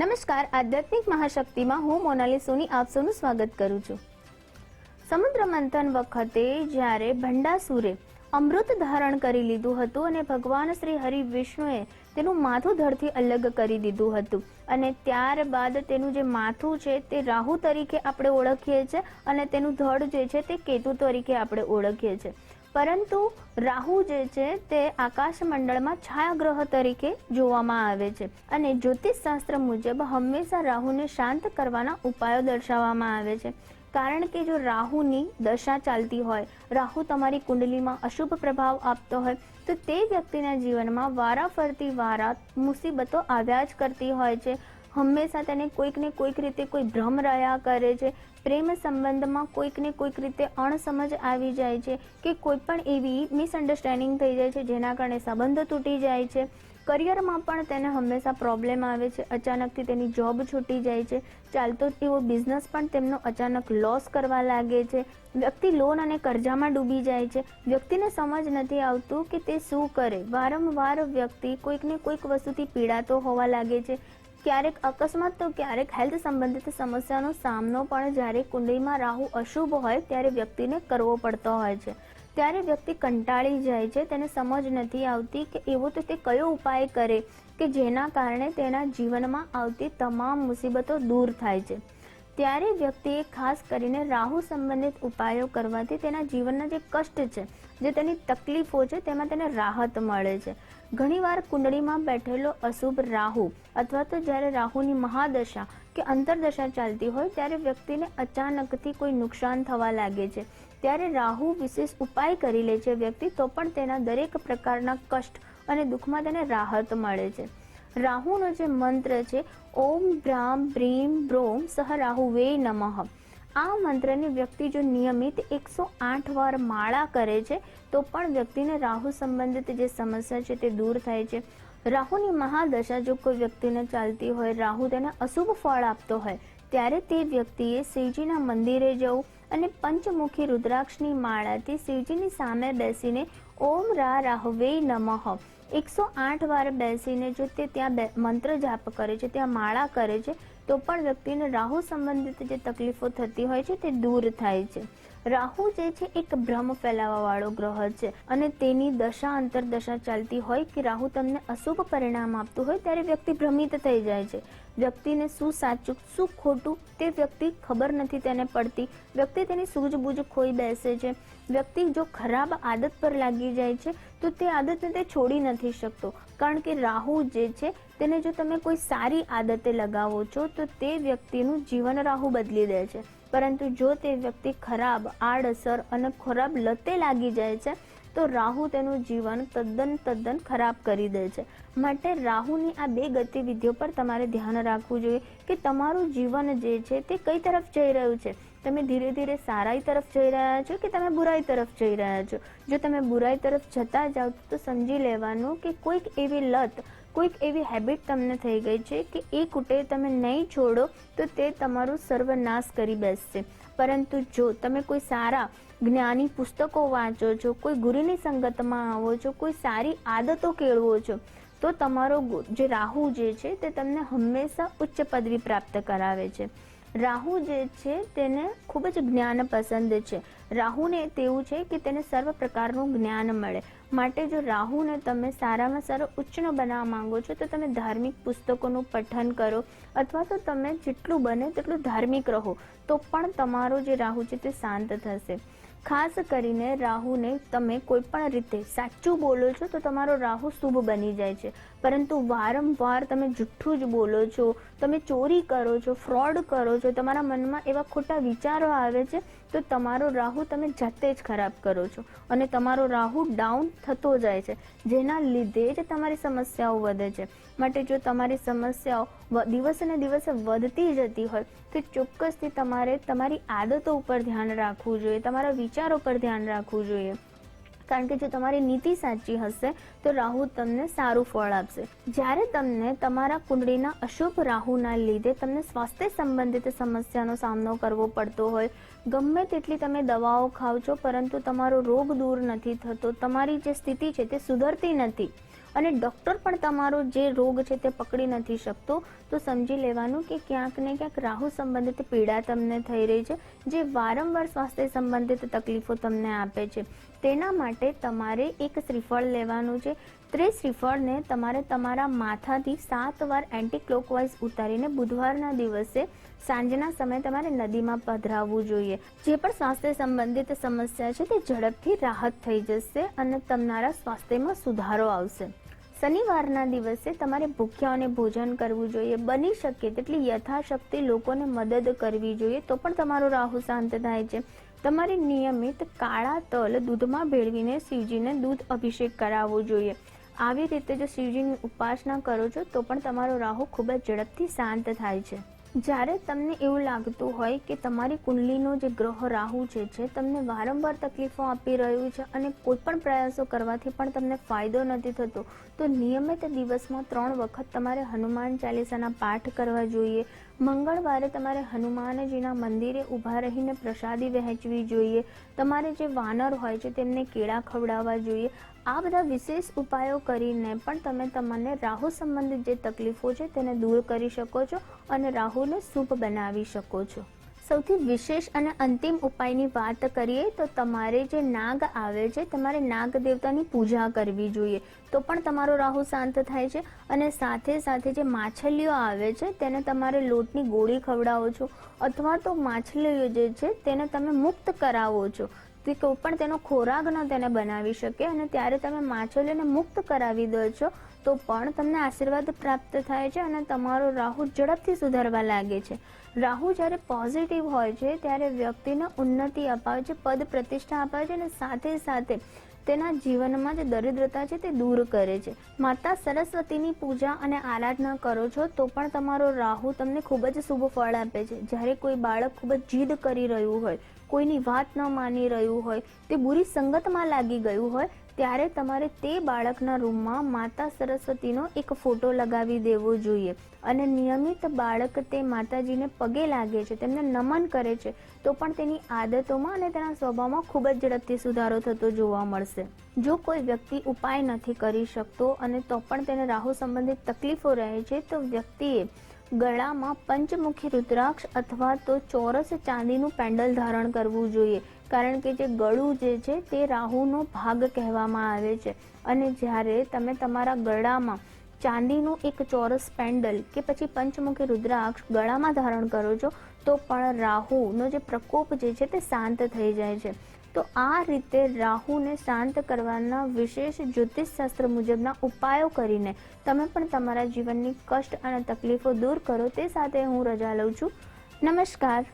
નમસ્કાર, આધ્યાત્મિક મહાશક્તિમાં હું મોનાલી સોની આપ સૌનું સ્વાગત કરું છું. સમુદ્ર મંથન વખતે જ્યારે ભંડાસુરે અમૃત ધારણ કરી લીધું હતું અને ભગવાન શ્રી હરિ વિષ્ણુએ તેનું માથું ધડથી અલગ કરી દીધું હતું. અને ત્યારબાદ તેનું જે માથું છે તે રાહુ તરીકે આપણે ઓળખીએ છીએ અને તેનું ધડ જે છે તે કેતુ તરીકે આપણે ઓળખીએ છીએ. પરંતુ રાહુ જે છે તે આકાશ મંડળમાં છાયાગ્રહ તરીકે જોવામાં આવે છે અને જ્યોતિષ શાસ્ત્ર મુજબ હંમેશા રાહુને શાંત કરવાના ઉપાયો દર્શાવવામાં આવે છે. કારણ કે જો રાહુની દશા ચાલતી હોય, રાહુ તમારી કુંડલીમાં અશુભ પ્રભાવ આપતો હોય, તો તે વ્યક્તિના જીવનમાં વારાફરતી વારા મુસીબતો આવ્યા જ કરતી હોય છે. હંમેશા તેને કોઈક ને કોઈક રીતે કોઈ ભ્રમ રહ્યા કરે છે. પ્રેમ સંબંધમાં કોઈકને કોઈક રીતે અણસમજ આવી જાય છે કે કોઈ પણ એવી મિસઅન્ડરસ્ટેન્ડિંગ થઈ જાય છે, જેના કારણે સંબંધો તૂટી જાય છે. કરિયરમાં પણ તેને હંમેશા પ્રોબ્લેમ આવે છે. અચાનકથી તેની જોબ છૂટી જાય છે. ચાલતો એવો બિઝનેસ પણ તેમનો અચાનક લોસ કરવા લાગે છે. વ્યક્તિ લોન અને કરજામાં ડૂબી જાય છે. વ્યક્તિને સમજ નથી આવતું કે તે શું કરે. વારંવાર વ્યક્તિ કોઈકને કોઈક વસ્તુથી પીડાતો હોવા લાગે છે. ક્યારેક અકસ્માત તો ક્યારેક હેલ્થ સંબંધિત સમસ્યાનો સામનો પણ જ્યારે કુંડળીમાં રાહુ અશુભ હોય ત્યારે વ્યક્તિને કરવો પડતો હોય છે. ત્યારે વ્યક્તિ કંટાળી જાય છે, તેને સમજ નથી આવતી કે એવો તો તે કયો ઉપાય કરે કે જેના કારણે તેના જીવનમાં આવતી તમામ મુસીબતો દૂર થાય છે. ત્યારે વ્યક્તિએ ખાસ કરીને રાહુ સંબંધિત ઉપાયો કરવાથી તેના જીવનના જે કષ્ટ છે, જે તેની તકલીફો છે, તેમાં તેને રાહત મળે છે. ઘણીવાર કુંડળીમાં બેઠેલો અશુભ રાહુ અથવા તો જ્યારે રાહુની મહાદશા કે અંતરદશા ચાલતી હોય, ત્યારે વ્યક્તિને અચાનકથી કોઈ નુકસાન થવા લાગે છે. ત્યારે રાહુ વિશેષ ઉપાય કરી લે છે વ્યક્તિ, તો પણ તેના દરેક પ્રકારના કષ્ટ અને દુઃખમાં તેને રાહત મળે છે. રાહુનો જે મંત્ર છે, ઓમ બ્રામ બ્રીમ બ્રોમ સહ રાહુ વે નમઃ. આ મંત્રની વ્યક્તિ જો નિયમિત એકસો આઠ વાર માળા કરે છે, તો પણ વ્યક્તિને રાહુ સંબંધિત જે સમસ્યા છે તે દૂર થાય છે. રાહુની મહાદશા જો કોઈ વ્યક્તિને ચાલતી હોય, રાહુ તેને અશુભ ફળ આપતો હોય, ત્યારે તે વ્યક્તિએ શિવજીના મંદિરે જવું અને પંચમુખી રુદ્રાક્ષની માળાથી શિવજીની સામે બેસીને ઓમ રા રાહવે નમઃ. એકસો આઠ વાર બેસીને જો તે ત્યાં મંત્ર જાપ કરે છે, ત્યાં માળા કરે છે, તો પણ વ્યક્તિને રાહુ સંબંધિત જે તકલીફો થતી હોય છે તે દૂર થાય છે. રાહુ જે છે એક ભ્રમ ફેલાવા વાળો ગ્રહ છે અને તેની દશા અંતરદશા ચાલતી હોય કે રાહુ તમને અશુભ પરિણામ આપતું હોય ત્યારે વ્યક્તિ ભ્રમિત થઈ જાય છે. વ્યક્તિને શું સાચું, શું ખોટું તે વ્યક્તિ ખબર નથી તેને પડતી. વ્યક્તિ તેની સૂઝબૂઝ ખોઈ બેસે છે. વ્યક્તિ જો ખરાબ આદત પર લાગી જાય છે તો તે આદતને તે છોડી નથી શકતો. કારણ કે રાહુ જે છે તેને જો તમે કોઈ સારી આદતે લગાવો છો તો તે વ્યક્તિનું જીવન રાહુ બદલી દે છે. પરંતુ જો તે વ્યક્તિ ખરાબ, આડઅસર અને ખરાબ લતે લાગી જાય છે, તો રાહુ તેનું જીવન તદ્દન તદ્દન ખરાબ કરી દે છે. માટે રાહુની આ બે ગતિવિધિઓ પર તમારે ધ્યાન રાખવું જોઈએ કે તમારું જીવન જે છે તે કઈ તરફ જઈ રહ્યું છે. તમે ધીરે ધીરે સારાઈ તરફ જઈ રહ્યા છો કે તમે બુરાઈ તરફ જઈ રહ્યા છો? જો તમે બુરાઈ તરફ જતા જાઓ તો સમજી લેવાનું કે કોઈક એવી લત કોઈક એવી હેબિટ તમને થઈ ગઈ છે કે એ કુટે તમે નહીં છોડો, તો તે તમારું સર્વનાશ કરી બેસશે. પરંતુ જો તમે કોઈ સારા જ્ઞાની પુસ્તકો વાંચો છો, કોઈ ગુરુની સંગતમાં આવો છો, કોઈ સારી આદતો કેળવો છો, તો તમારો જે રાહુ જે છે, તે તમને હંમેશા ઉચ્ચ પદવી પ્રાપ્ત કરાવે છે. રાહુ જે છે તેને ખૂબ જ જ્ઞાન પસંદ છે. રાહુને તેવું છે કે તેને સર્વ પ્રકારનું જ્ઞાન મળે. માટે જો રાહુને તમે સારામાં સારો ઉચ્ચનો બનાવવા માંગો છો, તો તમે ધાર્મિક પુસ્તકોનું પઠન કરો અથવા તો તમે જેટલું બને તેટલું ધાર્મિક રહો, તો પણ તમારો જે રાહુ છે તે શાંત થશે. ખાસ કરીને રાહુને તમે કોઈ પણ રીતે સાચું બોલો છો તો તમારો રાહુ શુભ બની જાય છે. પરંતુ વારંવાર તમે જુઠ્ઠું જ બોલો છો, તમે ચોરી કરો છો, ફ્રોડ કરો છો, તમારા મનમાં એવા ખોટા વિચારો આવે છે તો તમારો રાહુ તમે જાતે જ ખરાબ કરો છો. અને તમારો રાહુ ડાઉન થતો જાય છે. જેના લીધે જ તમારી સમસ્યાઓ વધે છે. માટે જો તમારી સમસ્યાઓ દિવસે દિવસે વધતી જતી હોય, તો ચોક્કસથી તમારે તમારી આદતો ઉપર ધ્યાન રાખવું જોઈએ. તમારા વિચારો પર ધ્યાન રાખવું જોઈએ. કારણ કે જો તમારી નીતિ સાચી હશે, તો રાહુ તમને સારું ફળ આપશે. જ્યારે તમને તમારા કુંડળીના અશુભ રાહુના લીધે તમને સ્વાસ્થ્ય સંબંધિત સમસ્યાનો સામનો કરવો પડતો હોય, ગમે તેટલી તમે દવાઓ ખાવ છો, પરંતુ તમારો રોગ દૂર નથી થતો, તમારી જે સ્થિતિ છે તે સુધરતી નથી. અને ડૉક્ટર પણ તમારો જે રોગ છે તે પકડી નથી શકતો, તો સમજી લેવાનું કે ક્યાંક ને ક્યાંક રાહુ સંબંધિત પીડા તમને થઈ રહી છે, જે વારંવાર સ્વાસ્થ્ય સંબંધિત તકલીફો તમને આપે છે. તેના માટે તમારે એક શ્રીફળ લેવાનું છે. તે શ્રીફળને તમારે તમારા માથાથી સાત વાર એન્ટી ક્લોકવાઇઝ ઉતારીને બુધવારના દિવસે સાંજના સમયે તમારે નદીમાં પધરાવવું જોઈએ. જે પણ સ્વાસ્થ્ય સંબંધિત સમસ્યા છે તે ઝડપથી રાહત થઈ જશે અને તમારા સ્વાસ્થ્યમાં સુધારો આવશે. શનિવારના દિવસે તમારે ભૂખ્યાઓને ભોજન કરવું જોઈએ. બની શકે તેટલી યથાશક્તિ લોકોને મદદ કરવી જોઈએ તો પણ તમારો રાહુ શાંત થાય છે. તમારે નિયમિત કાળા તલ દૂધમાં ભેળવીને શિવજીને દૂધ અભિષેક કરાવવો જોઈએ. આવી રીતે જો શિવજીની ઉપાસના કરો છો, તો પણ તમારો રાહુ ખૂબ જ ઝડપથી શાંત થાય છે. જ્યારે તમને એવું લાગતું હોય કે તમારી કુંડલીનો જે ગ્રહ રાહુ છે છે, તમને વારંવાર તકલીફો આપી રહ્યું છે અને કોઈ પણ પ્રયાસો કરવાથી પણ તમને ફાયદો નથી થતો, તો નિયમિત દિવસમાં ત્રણ વખત તમારે હનુમાન ચાલીસાના પાઠ કરવા જોઈએ. મંગળવારે તમારે હનુમાનજીના મંદિરે ઊભા રહીને પ્રસાદી વહેંચવી જોઈએ. તમારે જે વાનર હોય છે, તેમને કેળા ખવડાવવા જોઈએ. આ બધા વિશેષ ઉપાયો કરીને પણ તમે તમને રાહુ સંબંધિત જે તકલીફો છે તેને દૂર કરી શકો છો અને રાહુને શુભ બનાવી શકો છો. સૌથી વિશેષ અને અંતિમ ઉપાયની વાત કરીએ તો તમારે જે નાગ આવે છે, તમારે નાગ દેવતાની પૂજા કરવી જોઈએ. તો પણ તમારો રાહુ શાંત થાય છે અને સાથે સાથે જે માછલીઓ આવે છે તેને તમારે લોટની ગોળી ખવડાવો છો અથવા તો માછલીઓ જે છે તેને તમે મુક્ત કરાવો છો. તે કોઈ પણ તેનો ખોરાક ન તેને બનાવી શકે અને ત્યારે તમે માછલીને મુક્ત કરાવી દો છો. તો પણ તમને આશીર્વાદ પ્રાપ્ત થાય છે અને તમારો રાહુ ઝડપથી સુધારવા લાગે છે. રાહુ જ્યારે પોઝિટિવ હોય છે, ત્યારે વ્યક્તિને ઉન્નતિ અપાવે છે, પદ પ્રતિષ્ઠા અપાવે છે અને સાથે સાથે તેના જીવનમાં જે દરિદ્રતા છે તે દૂર કરે છે. માતા સરસ્વતીની પૂજા અને આરાધના કરો છો, તો પણ તમારો રાહુ તમને ખૂબ જ શુભ ફળ આપે છે. જ્યારે કોઈ બાળક ખૂબ જ જીદ કરી રહ્યું હોય, કોઈની વાત ન માની રહ્યું હોય, તે બુરી સંગતમાં લાગી ગયું હોય ત્યારે તમારે તે બાળકના રૂમમાં માતા સરસ્વતીનો એક ફોટો લગાવી દેવો જોઈએ. અને નિયમિત બાળક તે માતાજીને પગે લાગે છે, તેમને નમન કરે છે, તો પણ તેની આદતોમાં અને તેના સ્વભાવમાં ખૂબ જ ઝડપથી સુધારો થતો જોવા મળશે. જો કોઈ વ્યક્તિ ઉપાય નથી કરી શકતો અને તો પણ તેને રાહુ સંબંધિત તકલીફો રહે છે, તો વ્યક્તિએ ગળામાં પંચમુખી રુદ્રાક્ષ અથવા તો ચોરસ ચાંદીનું પેન્ડલ ધારણ કરવું જોઈએ. કારણ કે જે ગળું જે છે, તે રાહુનો ભાગ કહેવામાં આવે છે. અને જ્યારે તમે તમારા ગળામાં ચાંદીનું એક ચોરસ પેન્ડલ કે પછી પંચમુખી રુદ્રાક્ષ ગળામાં ધારણ કરો છો, તો પણ રાહુનો જે પ્રકોપ જે છે, તે શાંત થઈ જાય છે. તો આ રીતે રાહુને શાંત કરવાના વિશેષ જ્યોતિષ શાસ્ત્ર મુજબના ઉપાયો કરીને તમે પણ તમારા જીવનની કષ્ટ અને તકલીફો દૂર કરો, તે સાથે હું રજા લઉં છું. નમસ્કાર.